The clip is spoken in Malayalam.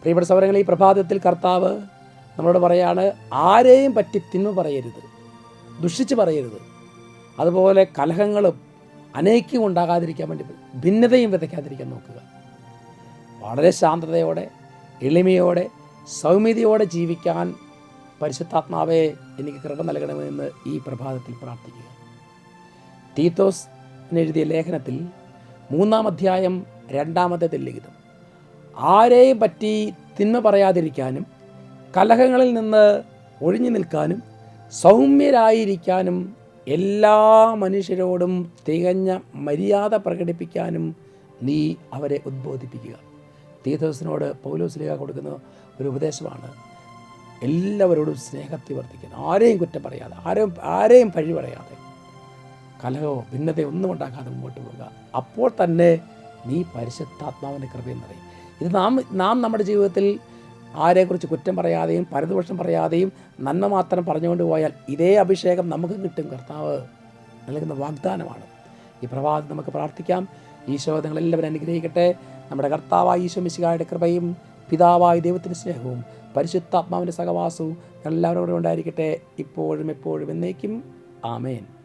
പ്രിയപ്പെട്ട സൗരങ്ങൾ ഈ പ്രഭാതത്തിൽ കർത്താവ് നമ്മളോട് പറയാണ് ആരെയും പറ്റി തിന്മ പറയരുത് ദുഷിച്ച് പറയരുത്. അതുപോലെ കലഹങ്ങളും അനേക്യവും ഉണ്ടാകാതിരിക്കാൻ വേണ്ടി ഭിന്നതയും വിതയ്ക്കാതിരിക്കാൻ നോക്കുക. വളരെ ശാന്തതയോടെ എളിമയോടെ സൗമ്യതയോടെ ജീവിക്കാൻ പരിശുദ്ധാത്മാവെ എനിക്ക് കൃപ നൽകണമെന്ന് ഈ പ്രഭാതത്തിൽ പ്രാർത്ഥിക്കുക. തീത്തോസ് എഴുതിയ ലേഖനത്തിൽ മൂന്നാം അധ്യായം രണ്ടാമത്തെ ലിഖിതം ആരെയും പറ്റി തിന്മ പറയാതിരിക്കാനും കലഹങ്ങളിൽ നിന്ന് ഒഴിഞ്ഞു നിൽക്കാനും സൗമ്യരായിരിക്കാനും എല്ലാ മനുഷ്യരോടും തികഞ്ഞ മര്യാദ പ്രകടിപ്പിക്കാനും നീ അവരെ ഉദ്ബോധിപ്പിക്കുക. തീർത്ഥസിനോട് പൗലോസ്ലിഹ കൊടുക്കുന്ന ഒരു ഉപദേശമാണ് എല്ലാവരോടും സ്നേഹത്തിൽ വർദ്ധിക്കണം ആരെയും കുറ്റം പറയാതെ ആരെയും ആരെയും പഴി പറയാതെ കലഹോ ഭിന്നതയോ ഒന്നും ഉണ്ടാക്കാതെ മുമ്പോട്ട് പോവുക. അപ്പോൾ തന്നെ നീ പരിശുദ്ധാത്മാവിന്റെ കൃപയെന്നറിയും നിറയും. ഇത് നാം നാം നമ്മുടെ ജീവിതത്തിൽ ആരെക്കുറിച്ച് കുറ്റം പറയാതെയും പരദോഷം പറയാതെയും നന്മ മാത്രം പറഞ്ഞുകൊണ്ട് പോയാൽ ഇതേ അഭിഷേകം നമുക്ക് കിട്ടും കർത്താവ് നൽകുന്ന വാഗ്ദാനമാണ്. ഈ പ്രഭാതം നമുക്ക് പ്രാർത്ഥിക്കാം. ഈശോ നിങ്ങളെല്ലാവരും അനുഗ്രഹിക്കട്ടെ. നമ്മുടെ കർത്താവായ ഈശോ മിശികായുടെ കൃപയും പിതാവായ ദൈവത്തിന്റെ സ്നേഹവും പരിശുദ്ധാത്മാവിന്റെ സഹവാസവും എല്ലാവരോടും ഉണ്ടായിരിക്കട്ടെ. ഇപ്പോഴും എപ്പോഴും എന്നേക്കും. ആമേൻ.